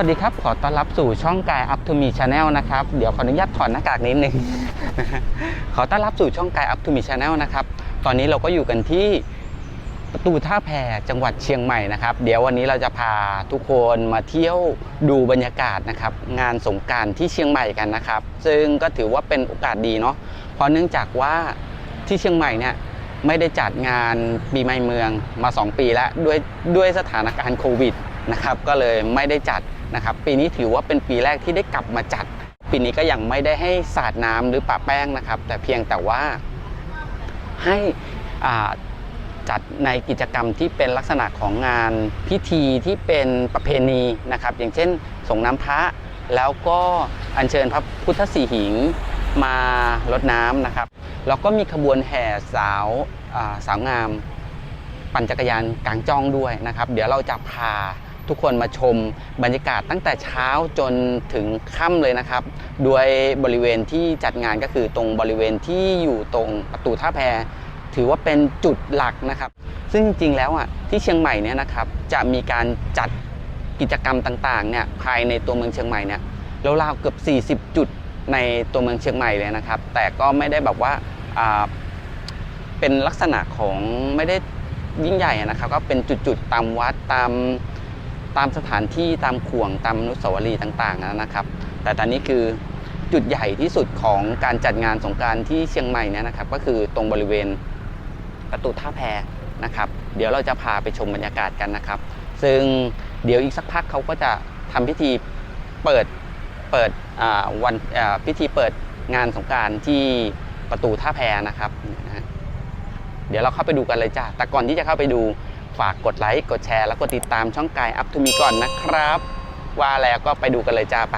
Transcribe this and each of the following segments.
สวัสดีครับ ขอต้อนรับสู่ช่องกาย Up to Me Channel นะครับ เดี๋ยวขออนุญาตถอดหน้ากากนิดนึง ขอต้อนรับสู่ช่องกาย Up to Me Channel นะครับ ตอนนี้เราก็อยู่กันที่ประตูท่าแพจังหวัดเชียงใหม่นะครับ เดี๋ยววันนี้เราจะพาทุกคนมาเที่ยวดูบรรยากาศนะครับ งานสงการที่เชียงใหม่กันนะครับ ซึ่งก็ถือว่าเป็นโอกาสดีเนาะ เพราะเนื่องจากว่าที่เชียงใหม่เนี่ยไม่ได้จัดงานปีใหม่เมืองมา 2 ปีแล้วด้วยด้วยสถานการณ์โควิดนะครับก็เลยไม่ได้จัด นะครับปีนี้ถือว่าเป็นปีแรกที่ได้กลับมาจัด ปีนี้ก็ยังไม่ได้ให้สาดน้ำหรือปะแป้งนะครับ แต่เพียงแต่ว่าให้จัดในกิจกรรมที่เป็นลักษณะของงานพิธีที่เป็นประเพณีนะครับ อย่างเช่นส่งน้ำพระแล้วก็อัญเชิญพระพุทธสีหิงมารดน้ำนะครับ แล้วก็มีขบวนแห่สาวาสาวงาม ปั่นจักรยานกลางจ้องด้วยนะครับ เดี๋ยวเราจะพา ทุกคนมาชมบรรยากาศตั้งแต่เช้าจนถึงค่ำเลยนะครับ โดยบริเวณที่จัดงานก็คือตรงบริเวณที่อยู่ตรงประตูท่าแพถือว่าเป็นจุดหลักนะครับ ซึ่งจริงๆแล้วอะที่เชียงใหม่เนี่ยนะครับจะมีการจัดกิจกรรมต่างๆเนี่ยภายในตัวเมืองเชียงใหม่เนี่ยราวๆเกือบ 40 จุดในตัวเมืองเชียงใหม่เลยนะครับ แต่ก็ไม่ได้แบบว่าเป็นลักษณะของไม่ได้ยิ่งใหญ่นะครับ ก็เป็นจุดๆตามวัดตาม ตามสถานที่ตามข่วงตามอนุสาวรีย์ต่างๆนะครับ แต่ตอนนี้คือจุดใหญ่ที่สุดของการจัดงานสงการที่เชียงใหม่เนี่ยนะครับ ก็คือตรงบริเวณประตูท่าแพนะครับ เดี๋ยวเราจะพาไปชมบรรยากาศกันนะครับ ซึ่งเดี๋ยวอีกสักพักเขาก็จะทำพิธีเปิดเปิดวันพิธีเปิดงานสงการที่ประตูท่าแพนะครับ เดี๋ยวเราเข้าไปดูกันเลยจ้าแต่ก่อนที่จะเข้าไปดู ฝากกดไลค์กดแชร์แล้วก็ติดตามช่องกายอัพทูมีก่อนนะครับ ว่าแล้วก็ไปดูกันเลยจ้าไป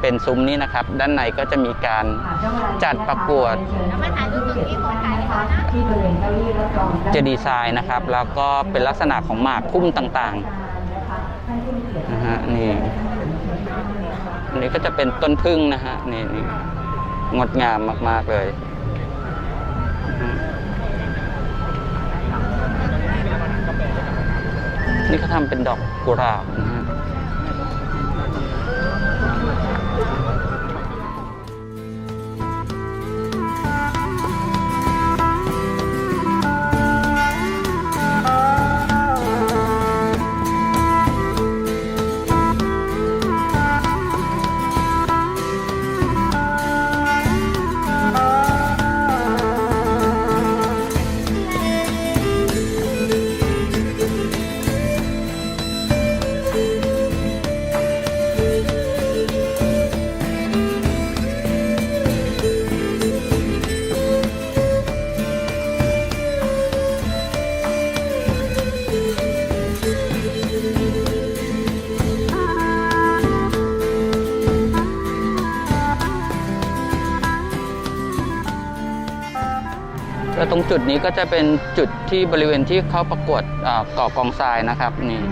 เป็นซุ้มนี้นะครับ ด้านในก็จะมีการจัดประกวดจะดีไซน์นะครับ แล้วก็เป็นลักษณะของหมากพุ่มต่างๆนะฮะนี่อันนี้ก็จะเป็นต้นพึ่งนะฮะนี่นี่งดงามมากๆเลยอืมนี่เขาทำเป็นดอกกุหลาบนะฮะ ตรงจุดนี้ก็จะเป็นจุดที่บริเวณที่เขาประกวดอ่าก่อกองทรายนะครับนี่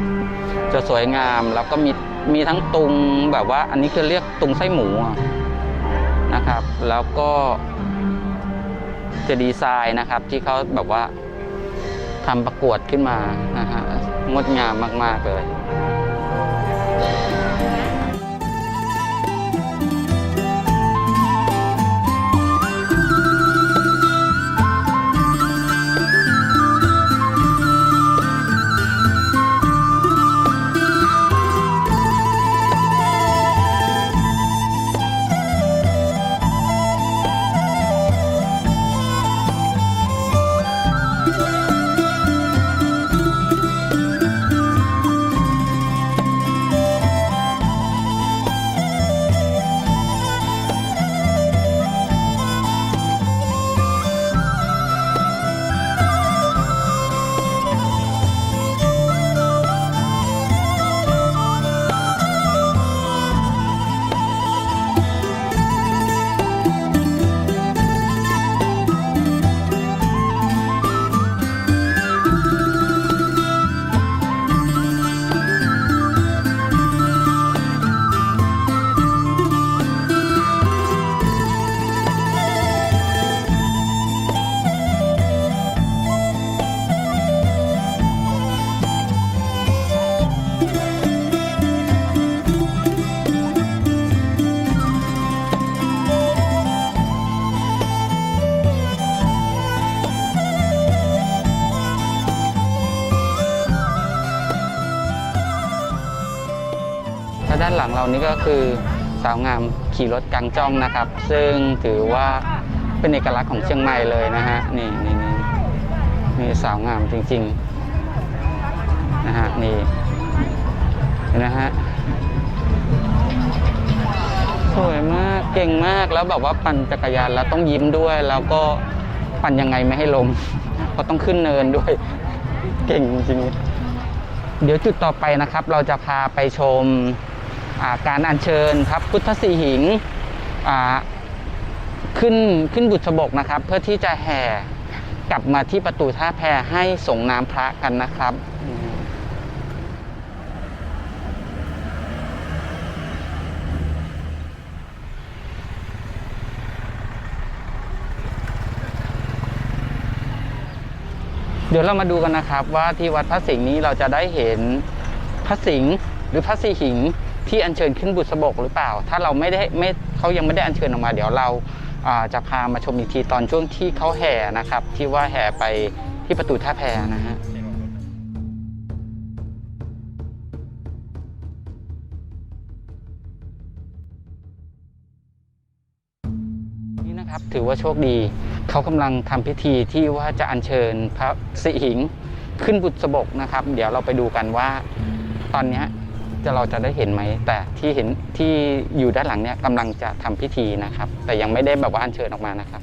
จะสวยงามแล้วก็มีมีทั้งตุงแบบว่า อันนี้คือเรียกตุงไส้หมูนะครับ แล้วก็จะดีไซน์นะครับ ที่เขาแบบว่าทำประกวดขึ้นมานะฮะงดงามมาก ๆ เลย หลังเรานี่ก็คือสาวงามขี่รถกลางจ้องนะครับ ซึ่งถือว่าเป็นเอกลักษณ์ของเชียงใหม่เลยนะฮะนี่นี่นี่นี่สาวงามจริงๆนะฮะนี่นะฮะสวยมากเก่งมากแล้วแบบว่าปั่นจักรยานแล้วต้องยิ้มด้วย แล้วก็ปั่นยังไงไม่ให้ลมเพราะต้องขึ้นเนินด้วย เก่งจริงเดี๋ยวจุดต่อไปนะครับ เราจะพาไปชม การอัญเชิญพระพุทธสีหิงขึ้นขึ้นบุษบกนะครับ เพื่อที่จะแห่กลับมาที่ประตูท่าแพให้ส่งน้ำพระกันนะครับเดี๋ยวเรามาดูกันนะครับว่าที่วัดพระสิงห์นี้เราจะได้เห็นพระสิงห์หรือพระสีหิง ที่อัญเชิญขึ้นบุษบกหรือเปล่า ถ้าเราไม่ได้ไม่เขายังไม่ได้อัญเชิญออกมา เดี๋ยวเราจะพามาชมอีกทีตอนช่วงที่เขาแห่นะครับ ที่ว่าแห่ไปที่ประตูท่าแพนะฮะนี่นะครับถือว่าโชคดี เขากำลังทำพิธีที่ว่าจะอัญเชิญพระสิหิงขึ้นบุษบกนะครับ เดี๋ยวเราไปดูกันว่าตอนนี้ จะเราจะได้เห็นไหม แต่ที่เห็นที่อยู่ด้านหลังเนี่ยกำลังจะทำพิธีนะครับ แต่ยังไม่ได้แบบว่าอัญเชิญออกมานะครับ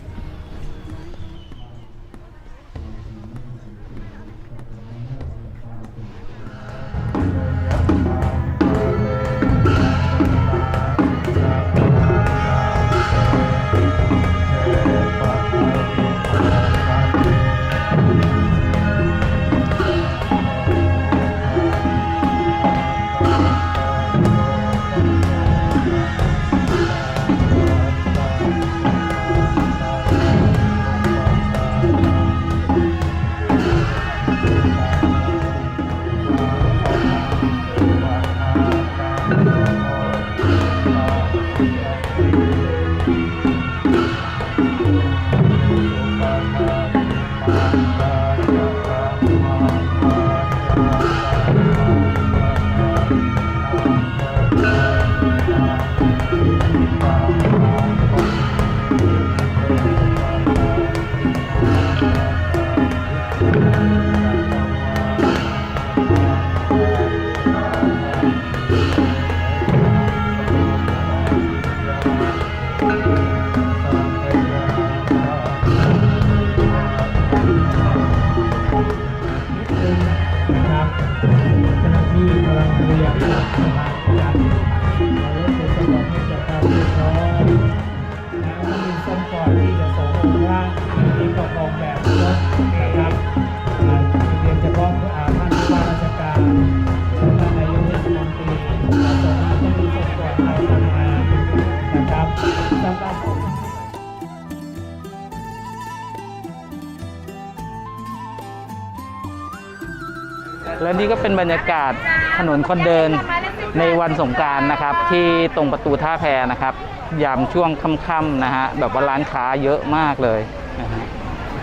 นะครับเจ้าหน้าที่กำลังเรียกสมาการรถบุ ษบกให้จัดการเรียบร้อยนะก็มีส้มก่อนที่จะส่งองค์พระที่ประกอบแบบรถ และนี่ก็เป็นบรรยากาศถนนคนเดินในวันสงกรารนะครับ ที่ตรงประตูท่าแพนะครับ ยามช่วงค่ำๆนะฮะแบบว่าร้านค้าเยอะมากเลยนะฮะ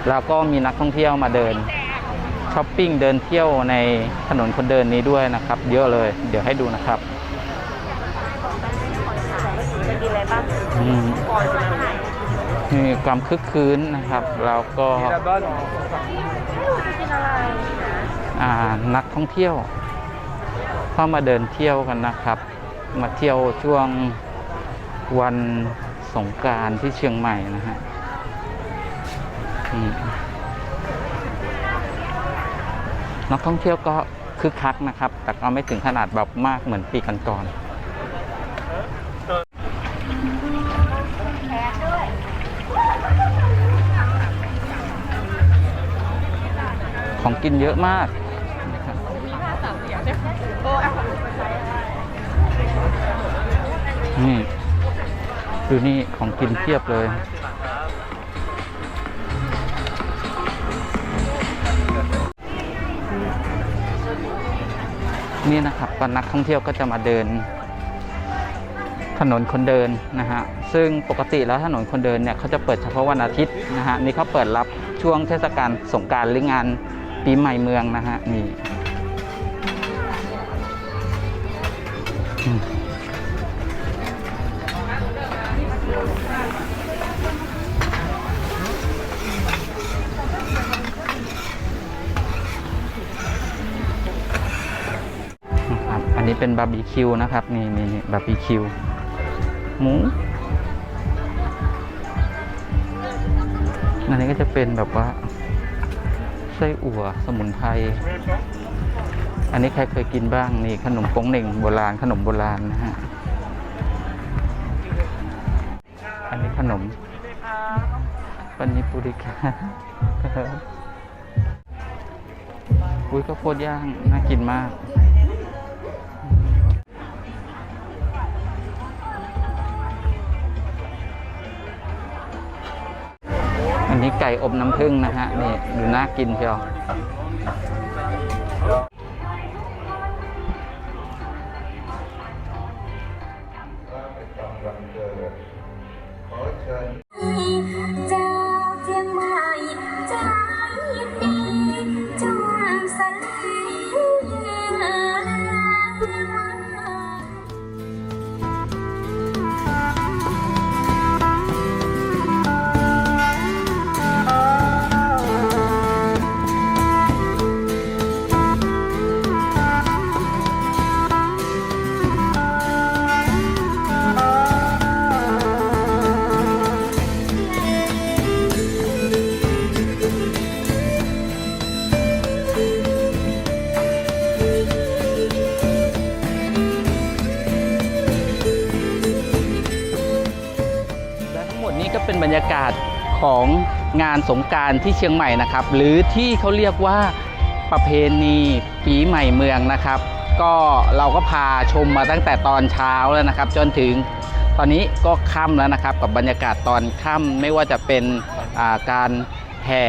แล้วก็มีนักท่องเที่ยวมาเดินช้อปปิ้งเดินเที่ยวในถนนคนเดินนี้ด้วยนะครับ เยอะเลย เดี๋ยวให้ดูนะครับอืมมีความคึกคืนนะครับ แล้วก็อ่า นักท่องเที่ยว เข้ามาเดินเที่ยวกันนะครับ มาเที่ยวช่วงวันสงการที่เชียงใหม่นะฮะนักท่องเที่ยวก็คึกคักนะครับ แต่ก็ไม่ถึงขนาดแบบมากเหมือนปีก่อนๆของกินเยอะมาก นี่ดูนี่ของกินเพียบเลย นี่นะครับก็นักท่องเที่ยวก็จะมาเดิน ถนนคนเดินนะฮะ ซึ่งปกติแล้วถนนคนเดินเนี่ยเขาจะเปิดเฉพาะวันอาทิตย์นะฮะ นี่เขาเปิดรับช่วงเทศกาลสงการหรืองานปีใหม่เมืองนะฮะ นี่ อันนี้เป็นบาร์บีคิวนะครับ นี่นี่บาร์บีคิวหมูอันนี้ก็จะเป็นแบบว่าไส้อั่วสมุนไพร อันนี้ใครเคยกินบ้างนี่ขนมโป้งเหน่งโบราณขนมโบราณนะฮะ อันนี้ขนมปันนิปุริกาอุ้ยข้าวโพดย่างน่ากินมากอันนี้ไก่อบน้ำผึ้งนะฮะนี่ดูน่ากินเชียว บรรยากาศของงานสงการที่เชียงใหม่นะครับ หรือที่เขาเรียกว่าประเพณีปีใหม่เมืองนะครับ ก็เราก็พาชมมาตั้งแต่ตอนเช้าแล้วนะครับ จนถึงตอนนี้ก็ค่ำแล้วนะครับกับบรรยากาศตอนค่ำไม่ว่าจะเป็นการแห่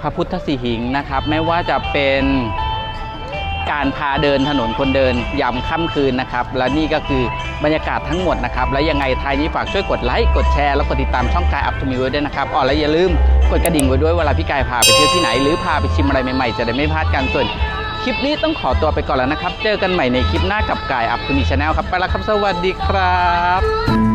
พระพุทธสีหิงนะครับ ไม่ว่าจะเป็น การพาเดินถนนคนเดินยามค่ำคืนนะครับ และนี่ก็คือบรรยากาศทั้งหมดนะครับ และยังไงท้ายนี้ฝากช่วยกดไลค์กดแชร์แล้วกดติดตามช่องกายอัพทูมิวด้วยนะครับอ๋อและอย่าลืมกดกระดิ่งไว้ด้วยเวลาพี่กายพาไปเที่ยวที่ไหน หรือพาไปชิมอะไรใหม่ๆ จะได้ไม่พลาดกันส่วนคลิปนี้ต้องขอตัวไปก่อนแล้วนะครับ เจอกันใหม่ในคลิปหน้ากับกายอัพทูมิชแนลครับไปแล้วครับสวัสดีครับ